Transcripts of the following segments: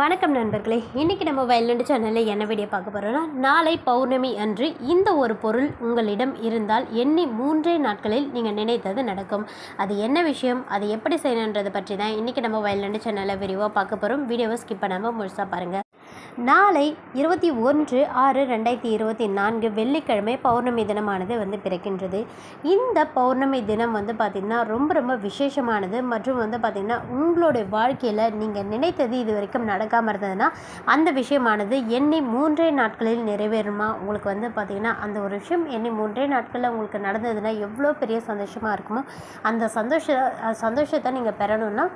வணக்கம் நண்பர்களே. இன்றைக்கி நம்ம வயலண்டு சேனலில் என்ன வீடியோ பார்க்க போகிறோம்னா நாளை பௌர்ணமி அன்று இந்த ஒரு பொருள் உங்களிடம் இருந்தால் எண்ணி மூன்றே நாட்களில் நீங்கள் நினைத்தது நடக்கும். அது என்ன விஷயம்? அது எப்படி செய்யணுன்றதை பற்றி தான் இன்றைக்கி நம்ம வயலண்டு சேனலில் விரிவாக பார்க்க போகிறோம் வீடியோவை ஸ்கிப் பண்ணாமல் முழுசாக பாருங்கள் நாளை இருபத்தி ஒன்று ஆறு ரெண்டாயிரத்தி இருபத்தி நான்கு வெள்ளிக்கிழமை பௌர்ணமி தினமானது வந்து பிறக்கின்றது. இந்த பௌர்ணமி தினம் வந்து பார்த்திங்கன்னா ரொம்ப ரொம்ப விசேஷமானது. மற்றும் வந்து பார்த்திங்கன்னா உங்களுடைய வாழ்க்கையில் நீங்கள் நினைத்தது இது வரைக்கும் நடக்காமல் இருந்ததுன்னா அந்த விஷயமானது எண்ணி மூன்றே நாட்களில் நிறைவேறுமா? உங்களுக்கு வந்து பார்த்திங்கன்னா அந்த ஒரு விஷயம் எண்ணி மூன்றே நாட்களில் உங்களுக்கு நடந்ததுன்னா எவ்வளோ பெரிய சந்தோஷமாக இருக்குமோ? அந்த சந்தோஷ சந்தோஷத்தை நீங்கள் பெறணும்னா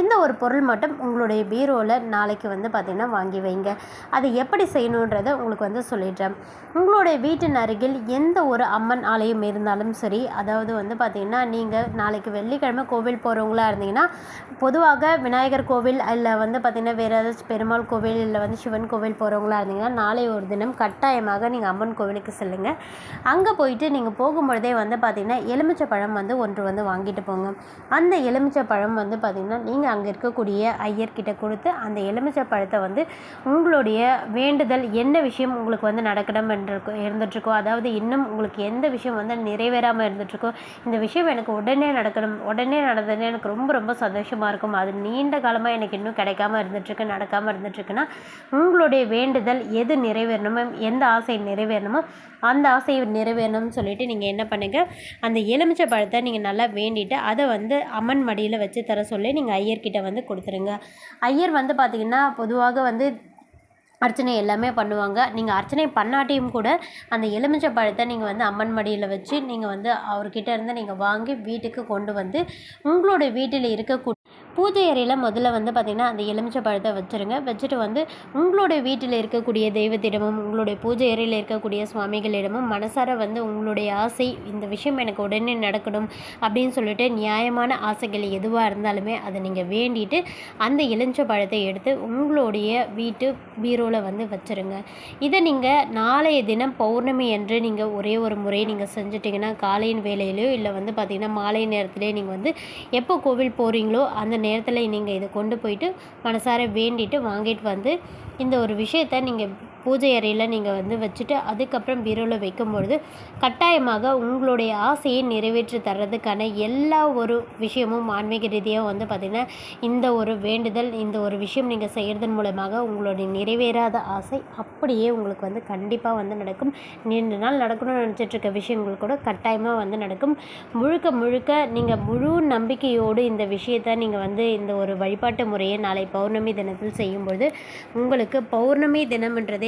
இந்த ஒரு பொருள் மட்டும் உங்களுடைய பீரோவில் நாளைக்கு வந்து பார்த்திங்கன்னா வாங்கி வைங்க. அது எப்படி செய்யணுன்றதை உங்களுக்கு வந்து சொல்லிடுறேன். உங்களுடைய வீட்டின் அருகில் எந்த ஒரு அம்மன் ஆலயம் இருந்தாலும் சரி அதாவது வந்து பார்த்திங்கன்னா நீங்கள் நாளைக்கு வெள்ளிக்கிழமை கோவில் போகிறவங்களா இருந்தீங்கன்னா பொதுவாக விநாயகர் கோவில் இல்லை வந்து பார்த்திங்கன்னா வேறு ஏதாச்சும் பெருமாள் கோவில் இல்லை வந்து சிவன் கோவில் போகிறவங்களா இருந்தீங்கன்னா நாளை ஒரு தினம் கட்டாயமாக நீங்கள் அம்மன் கோவிலுக்கு செல்லுங்கள் அங்கே போயிட்டு நீங்கள் போகும்பொழுதே வந்து பார்த்திங்கன்னா எலுமிச்சை பழம் வந்து ஒன்று வந்து வாங்கிட்டு போங்க. அந்த எலுமிச்சை பழம் வந்து பார்த்திங்கன்னா நீங்கள் அங்கே இருக்கக்கூடிய ஐயர்கிட்ட கொடுத்து அந்த எலுமிச்சை பழத்தை வந்து உங்களுடைய வேண்டுதல் என்ன விஷயம் உங்களுக்கு வந்து நடக்கணும் என்று இருந்துகிட்ருக்கோ அதாவது இன்னும் உங்களுக்கு எந்த விஷயம் வந்து நிறைவேறாமல் இருந்துகிட்ருக்கோ இந்த விஷயம் எனக்கு உடனே நடக்கணும் உடனே நடந்ததுன்னு எனக்கு ரொம்ப ரொம்ப சந்தோஷமாக இருக்கும். அது நீண்ட காலமாக எனக்கு இன்னும் கிடைக்காம இருந்துகிட்ருக்கு நடக்காமல் இருந்துகிட்ருக்குன்னா உங்களுடைய வேண்டுதல் எது நிறைவேறணுமோ எந்த ஆசை நிறைவேறணுமோ அந்த ஆசையை நிறைவேறணும்னு சொல்லிட்டு நீங்கள் என்ன பண்ணுங்கள் அந்த எலுமிச்சை பழத்தை நீங்கள் நல்லா வேண்டிட்டு அதை வந்து அம்மன் மடியில் வச்சு தர சொல்லி நீங்கள் ஐயர்கிட்ட வந்து கொடுத்துருங்க. ஐயர் வந்து பார்த்திங்கன்னா பொதுவாக வந்து அர்ச்சனை எல்லாமே பண்ணுவாங்க. நீங்கள் அர்ச்சனை பண்ணாட்டியும் கூட அந்த எலுமிச்சை பழத்தை நீங்கள் வந்து அம்மன் மடியில் வச்சு நீங்கள் வந்து அவர்கிட்ட இருந்து நீங்கள் வாங்கி வீட்டுக்கு கொண்டு வந்து உங்களோட வீட்டில் இருக்கக்கூடிய பூஜை அறையில் முதல்ல வந்து பார்த்திங்கன்னா அந்த எலுமிச்சை பழத்தை வச்சுருங்க. வச்சுட்டு வந்து உங்களுடைய வீட்டில் இருக்கக்கூடிய தெய்வத்திடமும் உங்களுடைய பூஜை அறையில் இருக்கக்கூடிய சுவாமிகளிடமும் மனசார வந்து உங்களுடைய ஆசை இந்த விஷயம் எனக்கு உடனே நடக்கணும் அப்படின்னு சொல்லிட்டு நியாயமான ஆசைகள் எதுவாக இருந்தாலுமே அதை நீங்கள் வேண்டிட்டு அந்த எலுமிச்சை பழத்தை எடுத்து உங்களுடைய வீட்டு பீரோவில் வந்து வச்சுருங்க. இதை நீங்கள் நாளைய தினம் பௌர்ணமி என்று நீங்கள் ஒரே ஒரு முறை நீங்கள் செஞ்சுட்டிங்கன்னா காலையின் வேலையிலையோ இல்லை வந்து பார்த்திங்கன்னா மாலை நேரத்துலேயே நீங்கள் வந்து எப்போ கோவில் போகிறீங்களோ அந்த நேரத்தில் நீங்கள் இதை கொண்டு போயிட்டு மனசார வேண்டிட்டு வாங்கிட்டு வந்து இந்த ஒரு விஷயத்த நீங்கள் பூஜை அறையில் நீங்கள் வந்து வச்சுட்டு அதுக்கப்புறம் பீரோவில் வைக்கும்பொழுது கட்டாயமாக உங்களுடைய ஆசையை நிறைவேற்றி தர்றதுக்கான எல்லா ஒரு விஷயமும் ஆன்மீக ரீதியாக வந்து பார்த்திங்கன்னா இந்த ஒரு வேண்டுதல் இந்த ஒரு விஷயம் நீங்கள் செய்கிறதன் மூலமாக உங்களுடைய நிறைவேறாத ஆசை அப்படியே உங்களுக்கு வந்து கண்டிப்பாக வந்து நடக்கும். நீண்ட நாள் நடக்கணும்னு நினச்சிட்ருக்க விஷயங்கள் கூட கட்டாயமாக வந்து நடக்கும். முழுக்க முழுக்க நீங்கள் முழு நம்பிக்கையோடு இந்த விஷயத்தை நீங்கள் வந்து இந்த ஒரு வழிபாட்டு முறையை நாளை பௌர்ணமி தினத்தில் செய்யும்பொழுது உங்களுக்கு பௌர்ணமி தினம்ன்றதே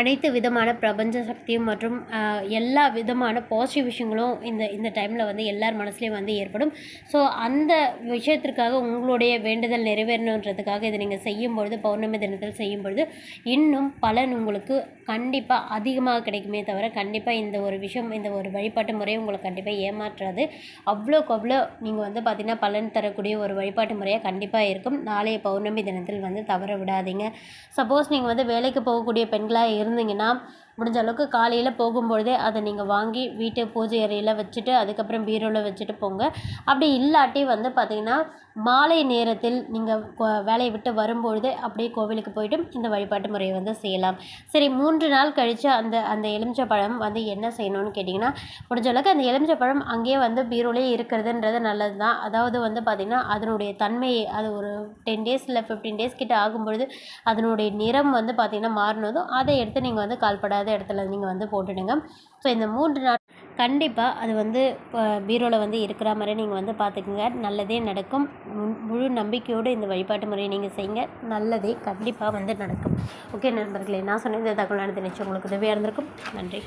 அனைத்து விதமான பிரபஞ்ச சக்தியும் மற்றும் எல்லா விதமான பாசிட்டிவ் விஷயங்களும் இந்த இந்த டைமில் வந்து எல்லார் மனசுலேயும் வந்து ஏற்படும். ஸோ அந்த விஷயத்திற்காக உங்களுடைய வேண்டுதல் நிறைவேறணுன்றதுக்காக இதை நீங்கள் செய்யும்பொழுது பௌர்ணமி தினத்தில் செய்யும்பொழுது இன்னும் பலன் உங்களுக்கு கண்டிப்பாக அதிகமாக கிடைக்குமே தவிர கண்டிப்பாக இந்த ஒரு விஷயம் இந்த ஒரு வழிபாட்டு முறை உங்களை கண்டிப்பாக ஏமாற்றாது. அவ்வளோக்கு அவ்வளோ நீங்கள் வந்து பார்த்திங்கன்னா பலன் தரக்கூடிய ஒரு வழிபாட்டு முறையாக கண்டிப்பாக இருக்கும். நாளைய பௌர்ணமி தினத்தில் வந்து தவற விடாதீங்க. சப்போஸ் நீங்கள் வந்து வேலைக்கு போகக்கூடிய பெண்களாக இருந்தீங்கன்னா முடிஞ்ச அளவுக்கு காலையில் போகும்பொழுதே அதை நீங்கள் வாங்கி வீட்டு பூஜை அறையில் வச்சுட்டு அதுக்கப்புறம் பீரோவில் வச்சுட்டு போங்க. அப்படி இல்லாட்டி வந்து பார்த்திங்கன்னா மாலை நேரத்தில் நீங்கள் வேலையை விட்டு வரும்பொழுதே அப்படியே கோவிலுக்கு போயிட்டு இந்த வழிபாட்டு முறையை வந்து செய்யலாம். சரி மூன்று நாள் கழித்து அந்த அந்த எலுமிச்சை பழம் வந்து என்ன செய்யணும்னு கேட்டிங்கன்னா முடிஞ்ச அளவுக்கு அந்த எலுமிச்சை பழம் அங்கேயே வந்து பீரோலேயே இருக்கிறதுன்றது நல்லது தான் அதாவது வந்து பார்த்திங்கன்னா அதனுடைய தன்மையை அது ஒரு டென் டேஸ் இல்லை ஃபிஃப்டீன் டேஸ் கிட்ட ஆகும்பொழுது அதனுடைய நிறம் வந்து பார்த்திங்கன்னா மாறினதும் அதை எடுத்து நீங்கள் வந்து கால்படாது இடத்துல நீங்கள் வந்து போட்டுடுங்க. ஸோ இந்த மூன்று நாள் கண்டிப்பாக அது வந்து பீரோவில் வந்து இருக்கிற மாதிரி நீங்கள் வந்து பார்த்துக்குங்க நல்லதே நடக்கும். முழு நம்பிக்கையோடு இந்த வழிபாட்டு முறையை நீங்கள் செய்யுங்க. நல்லதே கண்டிப்பாக வந்து நடக்கும். ஓகே நண்பர்களே நான் சொன்ன இந்த தகவலானது நினச்சி உங்களுக்கு உதவியாக இருந்திருக்கும். நன்றி.